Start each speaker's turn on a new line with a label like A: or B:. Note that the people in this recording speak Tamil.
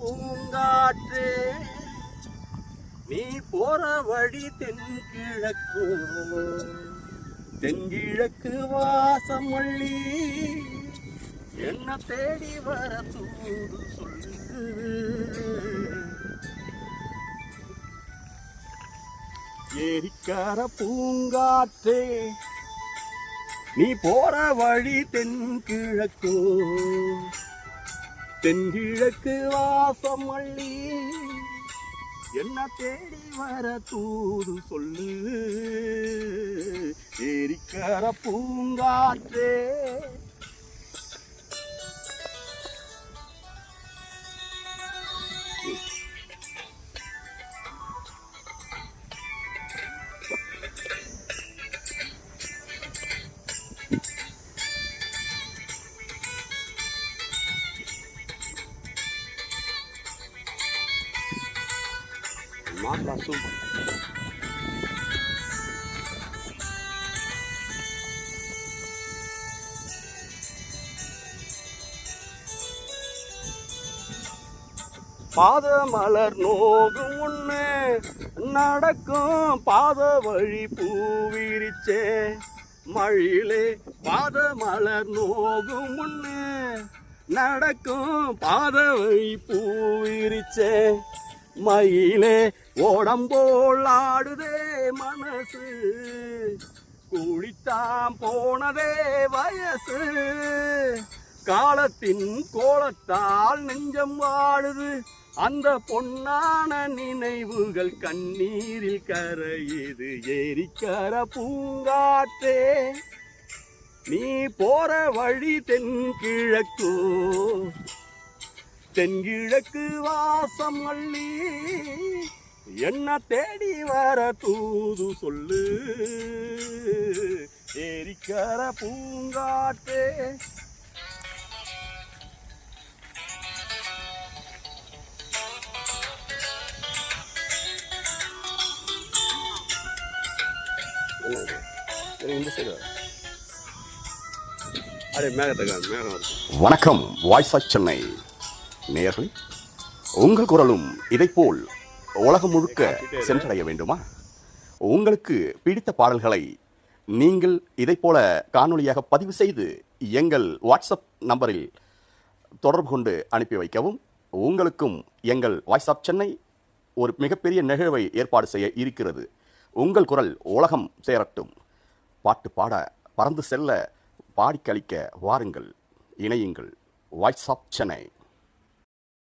A: பூங்காற்றே. நீ போற வழி தென்கிழக்கு. தென்கிழக்கு வாசம் என்ன தேடி வர தூது சொல்லு ஏரிக்கார பூங்காற்றே. நீ போற வழி தென்கிழக்கு. தென்கிழக்கு வாசம் அள்ளி. என்ன தேடி வர தூது சொல்லு. ஏரிக்கர பூங்காற்றே. மாட்டா சூப்பர் பாத மலர் நோகும் ஒன்று நடக்கும் பாத வழி பூவிரிச்சே மழியிலே பாத மலர் நோகும் ஒன்று நடக்கும் பாத வழி பூவிரிச்சே மயிலே ஓடம்போல் ஆடுதே மனசு. குளித்தாம் போனதே வயசு. காலத்தின் கோலத்தால் நெஞ்சம் வாழுது. அந்த பொன்னான நினைவுகள் கண்ணீரில் கரையுது. எரிக்கர பூங்காற்றே நீ போற வழி தென்கிழக்கோ. தென்கிழக்கு வாசம் அள்ளி என்ன தேடி வர தூது சொல்லு. ஏரிக்கர பூங்காட்டே அரே மேகத்தை
B: வணக்கம் வாய்ஸ் ஆஃப் சென்னை. நேயர்களே உங்கள் குரலும் இதைப்போல் உலகம் முழுக்க சென்றடைய வேண்டுமா? உங்களுக்கு பிடித்த பாடல்களை நீங்கள் இதைப்போல காணொலியாக பதிவு செய்து எங்கள் வாட்ஸ்அப் நம்பரில் தொடர்பு கொண்டு அனுப்பி வைக்கவும். உங்களுக்கும் எங்கள் வாய்ஸ் சென்னை ஒரு மிகப்பெரிய நிகழ்வை ஏற்பாடு செய்ய இருக்கிறது. உங்கள் குரல் உலகம் சேரட்டும். பாட்டு பாட பறந்து செல்ல பாடிக்கழிக்க வாருங்கள். இணையுங்கள் வாய்ஸ் ஆஃப் சென்னை.